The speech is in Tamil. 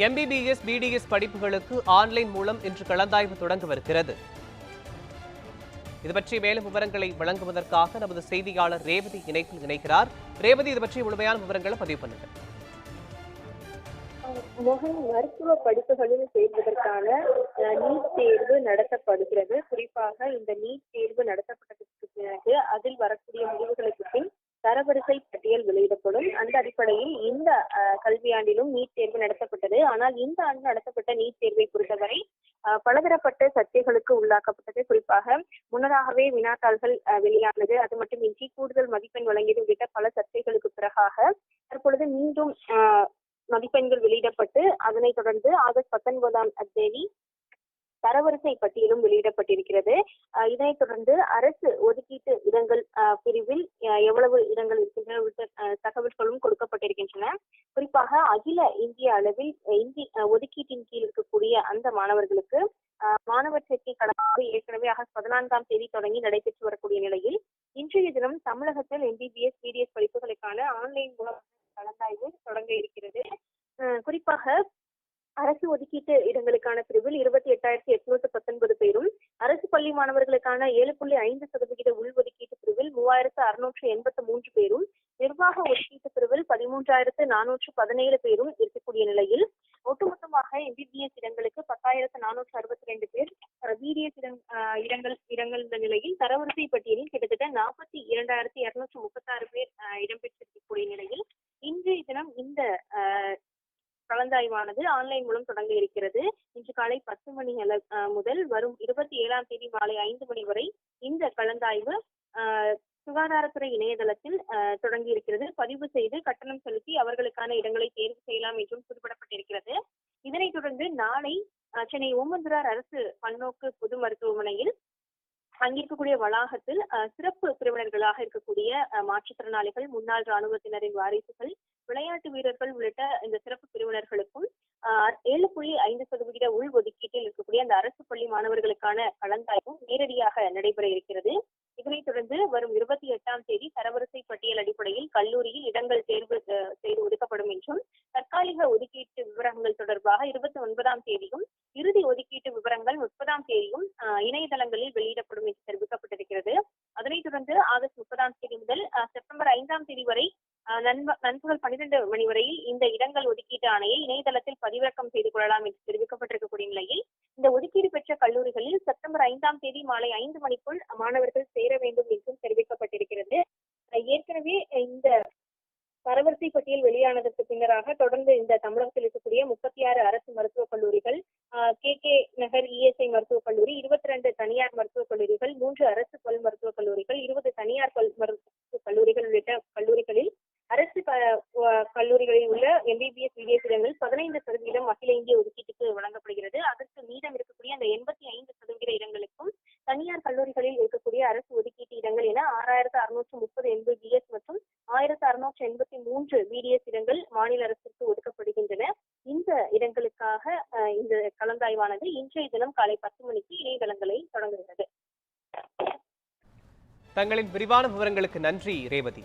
எம்பிபிஎஸ் பிடிஎஸ் படிப்புகளுக்கு ஆன்லைன் மூலம் இன்று கலந்தாய்வு தொடங்கவிருக்கிறது இது பற்றி மேலும் விவரங்களை வழங்குவதற்காக நமது செய்தியாளர் ரேவதி இணைப்பில் இணைக்கிறார் ரேவதி இது பற்றி முழுமையான விவரங்களை பதிவு பண்ணுங்கள். மகன் மருத்துவ படிப்புகளில் சேர்வதற்கான நீட் தேர்வு நடத்தப்படுகிறது. குறிப்பாக இந்த நீட் தேர்வு நடத்தப்பட்டதற்கு பிறகு அதில் வரக்கூடிய முடிவுகளுக்கு பின் தரவரிசை பட்டியல் அந்த அடிப்படையில் இந்த கல்வியாண்டிலும் நீட் தேர்வு நடத்தப்பட்டது. ஆனால் இந்த ஆண்டு நடத்தப்பட்ட நீட் தேர்வை பொறுத்தவரை பலதரப்பட்ட சர்ச்சைகளுக்கு உள்ளாக்கப்பட்டது. குறிப்பாக முன்னதாகவே வினாத்தாள்கள் வெளியானது. அது மட்டுமின்றி கூடுதல் மதிப்பெண் வழங்கியது உள்ளிட்ட பல சர்ச்சைகளுக்கு பிறகாக தற்பொழுது மீண்டும் மதிப்பெண்கள் வெளியிடப்பட்டு அதனைத் தொடர்ந்து ஆகஸ்ட் பத்தொன்பதாம் தேதி தரவரிசை பட்டியலும் வெளியிடப்பட்டிருக்கிறது. இதனைத் தொடர்ந்து அரசு ஒதுக்கீட்டு இடங்கள் பிரிவில் எவ்வளவு இடங்கள் இருக்கின்றன உள்ளிட்ட தகவல்களும் கொடுக்கப்பட்டிருக்கின்றன. குறிப்பாக அகில இந்திய அளவில் இந்தி ஒதுக்கீட்டின் கீழ் இருக்கக்கூடிய அந்த மாணவர்களுக்கு மாணவர் சேர்க்கை கணக்கு ஏற்கனவே ஆகஸ்ட் பதினான்காம் தேதி தொடங்கி நடைபெற்று வரக்கூடிய நிலையில் இன்றைய தினம் தமிழகத்தில் எம்பிபிஎஸ் பிடிஎஸ் படிப்புகளுக்கான ஆன்லைன் மூலம் கலந்தாய்வு தொடங்க இருக்கிறது. குறிப்பாக அரசு ஒதுக்கீட்டு இடங்களுக்கான பிரிவில் இருபத்தி எட்டாயிரத்தி எட்நூத்தி பத்தொன்பது பேரும் அரசு பள்ளி மாணவர்களுக்கான ஏழு புள்ளி ஐந்து சதவிகித உள்ஒதுக்கீட்டு பிரிவில் மூவாயிரத்து அறுநூற்று எண்பத்து மூன்று பேரும் நிர்வாக ஒதுக்கீட்டு பிரிவில் பதிமூன்றாயிரத்து நானூற்று பதினேழு பேரும் இருக்கக்கூடிய நிலையில் ஒட்டுமொத்தமாக எம்பிபிஎஸ் இடங்களுக்கு பத்தாயிரத்து நானூற்று அறுபத்தி ரெண்டு பேர் பிடிஎஸ் இடங்கள் இடங்கள் இந்த நிலையில் தரவரிசை பட்டியலில் கிட்டத்தட்ட நாற்பத்தி இரண்டாயிரத்தி இருநூற்று முப்பத்தாறு பேர் அஹ், இடம்பெற்றிருக்கக்கூடிய நிலையில் இன்றைய தினம் இந்த கலந்தாய்வானது ஆன்லைன் மூலம் தொடங்க இருக்கிறது. இன்று காலை பத்து மணி முதல் வரும் இருபத்தி ஏழாம் தேதி மாலை ஐந்து மணி வரை இந்த கலந்தாய்வு சுகாதாரத்துறை இணையதளத்தில் தொடங்கி இருக்கிறது. பதிவு செய்து கட்டணம் செலுத்தி அவர்களுக்கான இடங்களை தேர்வு செய்யலாம் என்றும் குறிப்பிடப்பட்டிருக்கிறது. இதனைத் தொடர்ந்து நாளை சென்னை ஓமந்துரார் அரசு பன்னோக்கு பொது மருத்துவமனையில் அங்கிருக்கக்கூடிய வளாகத்தில் அஹ், சிறப்பு பிரிவினர்களாக இருக்கக்கூடிய அஹ், மாற்றுத்திறனாளிகள் முன்னாள் ராணுவத்தினரின் வாரிசுகள் விளையாட்டு வீரர்கள் உள்ளிட்ட இந்த சிறப்பு பிரிவினர்களுக்கும் ஏழு புள்ளி ஐந்து சதவிகித உள் ஒதுக்கீட்டில் இருக்கக்கூடிய அந்த அரசு பள்ளி மாணவர்களுக்கான கலந்தாய்வும் நேரடியாக நடைபெற இருக்கிறது. இதனைத் தொடர்ந்து வரும் இருபத்தி எட்டாம் தேதி தரவரிசை பட்டியல் அடிப்படையில் கல்லூரியில் இடங்கள் தேர்வு செய்து ஒதுக்கப்படும் என்றும் தற்காலிக ஒதுக்கீட்டு விவரங்கள் தொடர்பாக இருபத்தி ஒன்பதாம் தேதியும் இறுதி ஒதுக்கீட்டு விவரங்கள் முப்பதாம் தேதியும் ஆஹ், இணையதளங்களில் வெளியிடப்படும் என்று தெரிவிக்கப்பட்டிருக்கிறது. அதனைத் தொடர்ந்து ஆகஸ்ட் முப்பதாம் தேதி முதல் செப்டம்பர் ஐந்தாம் தேதி வரை நண்பகல் பன்னிரண்டு மணி வரையில் இந்த இடங்கள் ஒதுக்கீட்டு ஆணையை இணையதளத்தில் பதிவிறக்கம் செய்து கொள்ளலாம் என்று தெரிவிக்கப்பட்டிருக்கக்கூடிய நிலையில் இந்த ஒதுக்கீடு பெற்ற கல்லூரிகளில் செப்டம்பர் ஐந்தாம் தேதி மாலை ஐந்து மணிக்குள் மாணவர்கள் சேர வேண்டும் என்றும் தெரிவிக்கப்பட்டிருக்கிறது. ஏற்கனவே இந்த தரவரிசை பட்டியல் வெளியானதற்கு பின்னராக தொடர்ந்து இந்த தமிழகத்தில் இருக்கக்கூடிய முப்பத்தி ஆறு அரசு மருத்துவக் கல்லூரிகள் கே கே நகர் இஎஸ்ஐ மருத்துவக் கல்லூரி இருபத்தி ரெண்டு தனியார் மருத்துவக் கல்லூரிகள் மூன்று அரசு பல் மருத்துவக் கல்லூரிகள் இருபது தனியார் பல் மருத்துவக் கல்லூரிகள் உள்ளிட்ட கல்லூரிகளில் அரசு க- வ- கல்லூரிகளில் உள்ள எம்பிபிஎஸ் பிடிஎஸ் இடங்கள் பதினைந்து சதவீதம் அகில இந்திய ஒதுக்கீட்டுக்கு வழங்கப்படுகிறது. அதற்கு மீதம் இருக்கக்கூடிய அந்த எண்பத்தி ஐந்து சதவீத இடங்களுக்கும் தனியார் கல்லூரிகளில் இருக்கக்கூடிய அரசு ஒதுக்கீட்டு இடங்கள் என ஆறாயிரத்து அறுநூற்று முப்பது எம்பிபிஎஸ் மற்றும் ஆயிரத்து அறுநூற்று எண்பத்தி மூன்று பிடிஎஸ் இடங்கள் மாநில அரசிற்கு ஒதுக்கப்படுகின்றன. இந்த இடங்களுக்காக அஹ், இந்த கலந்தாய்வானது இன்றைய தினம் காலை பத்து மணிக்கு இணையதளங்களை தொடங்குகிறது. தங்களின் விரிவான விவரங்களுக்கு நன்றி ரேவதி.